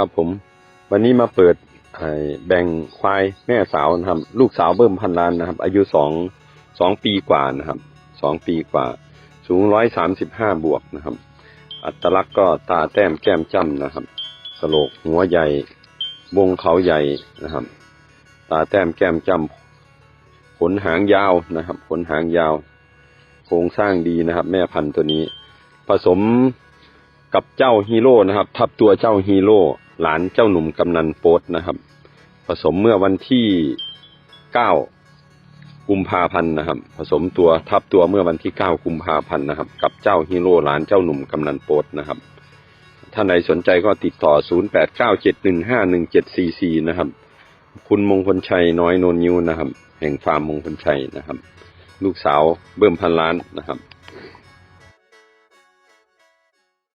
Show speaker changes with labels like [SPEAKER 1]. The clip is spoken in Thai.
[SPEAKER 1] ครับผม วันนี้มาเปิดแบ่งควายแม่สาวนะครับ ลูกสาวเบิ่มพันล้านนะครับ อายุสองสองปีกว่านะครับสองปีกว่า สูงร้อยสามสิบห้าบวกนะครับ อัตลักษณ์ก็ตาแต้มแก้มจ้ำนะครับกะโหลกหัวใหญ่วงเขาใหญ่นะครับ ตาแต้มแก้มจ้ำขนหางยาวนะครับขนหางยาว โครงสร้างดีนะครับ แม่พันธุ์ตัวนี้ ผสมกับเจ้าฮีโร่นะครับ ทับตัวเจ้าฮีโร่ หลานเจ้าหนุ่มกำนันโป๊ตนะครับ ผสมเมื่อวันที่เก้ากุมภาพันธ์นะครับ ผสมตัวทับตัวเมื่อวันที่เก้ากุมภาพันธ์นะครับ กับเจ้าฮีโร่หลานเจ้าหนุ่มกำนันโป๊ตนะครับท่านใดสนใจก็ติดต่อ 0 8 9 7 1 5 1 7 4 4 นะครับ คุณมงคลชัยน้อยโนนยิวนะครับ แห่งฟาร์มมงคลชัยนะครับ ลูกสาวเบิ่มพันล้านนะครับ